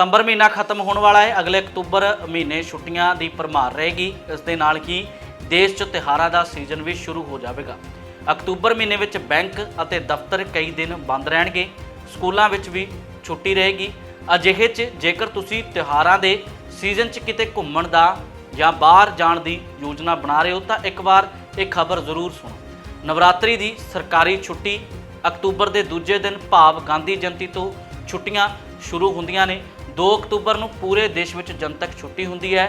ਸਤੰਬਰ ਮਹੀਨਾ ਖਤਮ ਹੋਣ ਵਾਲਾ ਹੈ। ਅਗਲੇ ਅਕਤੂਬਰ ਮਹੀਨੇ ਛੁੱਟੀਆਂ ਦੀ ਭਰਮਾਰ ਰਹੇਗੀ। ਇਸ ਦੇ ਨਾਲ ਹੀ ਦੇਸ਼ 'ਚ ਤਿਉਹਾਰਾਂ ਦਾ ਸੀਜ਼ਨ ਵੀ ਸ਼ੁਰੂ ਹੋ ਜਾਵੇਗਾ। ਅਕਤੂਬਰ ਮਹੀਨੇ ਵਿੱਚ ਬੈਂਕ ਅਤੇ ਦਫ਼ਤਰ ਕਈ ਦਿਨ ਬੰਦ ਰਹਿਣਗੇ। ਸਕੂਲਾਂ ਵਿੱਚ ਵੀ ਛੁੱਟੀ ਰਹੇਗੀ। ਅਜਿਹੇ 'ਚ ਜੇਕਰ ਤੁਸੀਂ ਤਿਉਹਾਰਾਂ ਦੇ ਸੀਜ਼ਨ 'ਚ ਕਿਤੇ ਘੁੰਮਣ ਦਾ ਜਾਂ ਬਾਹਰ ਜਾਣ ਦੀ ਯੋਜਨਾ ਬਣਾ ਰਹੇ ਹੋ ਤਾਂ ਇੱਕ ਵਾਰ ਇਹ ਖਬਰ ਜ਼ਰੂਰ ਸੁਣੋ। ਨਵਰਾਤਰੀ ਦੀ ਸਰਕਾਰੀ ਛੁੱਟੀ ਅਕਤੂਬਰ ਦੇ ਦੂਜੇ ਦਿਨ ਭਾਵ ਗਾਂਧੀ ਜਯੰਤੀ ਤੋਂ ਛੁੱਟੀਆਂ ਸ਼ੁਰੂ ਹੁੰਦੀਆਂ ਨੇ। 2 ਅਕਤੂਬਰ ਨੂੰ ਪੂਰੇ ਦੇਸ਼ ਵਿੱਚ ਜਨਤਕ ਛੁੱਟੀ ਹੁੰਦੀ ਹੈ।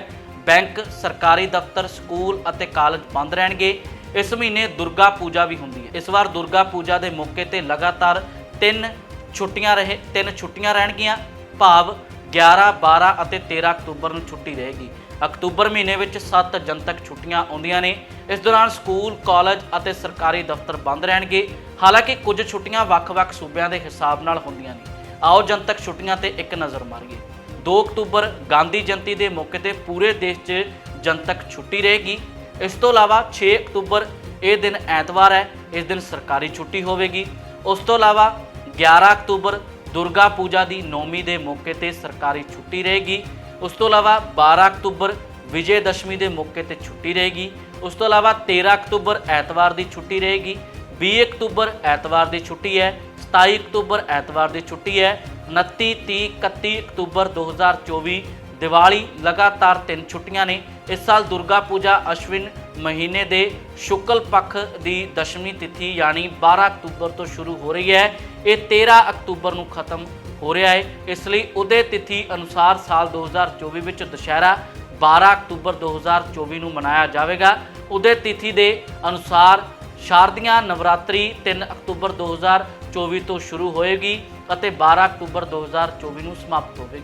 ਬੈਂਕ, ਸਰਕਾਰੀ ਦਫ਼ਤਰ, ਸਕੂਲ ਅਤੇ ਕਾਲਜ ਬੰਦ ਰਹਿਣਗੇ। ਇਸ ਮਹੀਨੇ ਦੁਰਗਾ ਪੂਜਾ ਵੀ ਹੁੰਦੀ ਹੈ। ਇਸ ਵਾਰ ਦੁਰਗਾ ਪੂਜਾ ਦੇ ਮੌਕੇ ਤੇ ਲਗਾਤਾਰ ਤਿੰਨ ਛੁੱਟੀਆਂ ਰਹੇ ਤਿੰਨ ਛੁੱਟੀਆਂ ਰਹਿਣਗੀਆਂ। ਭਾਵ 11 12 ਅਤੇ 13 ਅਕਤੂਬਰ ਨੂੰ ਛੁੱਟੀ ਰਹੇਗੀ। ਅਕਤੂਬਰ ਮਹੀਨੇ ਵਿੱਚ 7 ਜਨਤਕ ਛੁੱਟੀਆਂ ਆਉਂਦੀਆਂ ਨੇ। ਇਸ ਦੌਰਾਨ ਸਕੂਲ, ਕਾਲਜ ਅਤੇ ਸਰਕਾਰੀ ਦਫ਼ਤਰ ਬੰਦ ਰਹਿਣਗੇ। ਹਾਲਾਂਕਿ ਕੁਝ ਛੁੱਟੀਆਂ ਵੱਖ-ਵੱਖ ਸੂਬਿਆਂ ਦੇ ਹਿਸਾਬ ਨਾਲ ਹੁੰਦੀਆਂ ਨੇ। ਆਓ ਜਨਤਕ ਛੁੱਟੀਆਂ ਤੇ ਇੱਕ ਨਜ਼ਰ ਮਾਰੀਏ। 2 ਅਕਤੂਬਰ ਗਾਂਧੀ ਜਯੰਤੀ ਦੇ ਮੌਕੇ ਤੇ ਪੂਰੇ ਦੇਸ਼ 'ਚ ਜਨਤਕ ਛੁੱਟੀ ਰਹੇਗੀ। ਇਸ ਤੋਂ ਇਲਾਵਾ 6 ਅਕਤੂਬਰ ਇਹ ਦਿਨ ਐਤਵਾਰ ਹੈ, ਇਸ ਦਿਨ ਸਰਕਾਰੀ ਛੁੱਟੀ ਹੋਵੇਗੀ। ਉਸ ਤੋਂ ਇਲਾਵਾ 11 ਅਕਤੂਬਰ ਦੁਰਗਾ ਪੂਜਾ ਦੀ ਨੌਮੀ ਦੇ ਮੌਕੇ ਤੇ ਸਰਕਾਰੀ ਛੁੱਟੀ ਰਹੇਗੀ। ਉਸ ਤੋਂ ਇਲਾਵਾ 12 ਅਕਤੂਬਰ ਵਿਜੇ ਦਸ਼ਮੀ ਦੇ ਮੌਕੇ ਤੇ ਛੁੱਟੀ ਰਹੇਗੀ। ਉਸ ਤੋਂ ਇਲਾਵਾ 13 ਅਕਤੂਬਰ ਐਤਵਾਰ ਦੀ ਛੁੱਟੀ ਰਹੇਗੀ। 20 ਅਕਤੂਬਰ ਐਤਵਾਰ ਦੀ ਛੁੱਟੀ ਹੈ। 27 ਅਕਤੂਬਰ ਐਤਵਾਰ ਦੀ ਛੁੱਟੀ ਹੈ। 29 30 31 ਅਕਤੂਬਰ 2024 ਦੀਵਾਲੀ ਲਗਾਤਾਰ ਤਿੰਨ ਛੁੱਟੀਆਂ ਨੇ। ਇਸ ਸਾਲ ਦੁਰਗਾ ਪੂਜਾ ਅਸ਼ਵਿਨ ਮਹੀਨੇ ਦੇ ਸ਼ੁਕਲ ਪੱਖ ਦੀ ਦਸ਼ਮੀ ਤਿਥੀ ਯਾਨੀ 12 ਅਕਤੂਬਰ ਤੋਂ ਸ਼ੁਰੂ ਹੋ ਰਹੀ ਹੈ। ਇਹ 13 ਅਕਤੂਬਰ ਨੂੰ ਖਤਮ ਹੋ ਰਿਹਾ ਹੈ। ਇਸ ਲਈ ਉਦੇ ਤਿਥੀ ਅਨੁਸਾਰ ਸਾਲ 2024 ਵਿੱਚ ਦੁਸ਼ਹਿਰਾ 12 ਅਕਤੂਬਰ 2024 ਨੂੰ ਮਨਾਇਆ ਜਾਵੇਗਾ। ਉਦੇ ਤਿਥੀ ਦੇ ਅਨੁਸਾਰ ਸ਼ਾਰਦੀਆਂ, ਨਵਰਾਤਰੀ 3 ਅਕਤੂਬਰ 2024 ਤੋਂ ਸ਼ੁਰੂ ਹੋਏਗੀ ਅਤੇ 12 ਅਕਤੂਬਰ 2024 ਨੂੰ ਸਮਾਪਤ ਹੋਵੇਗੀ।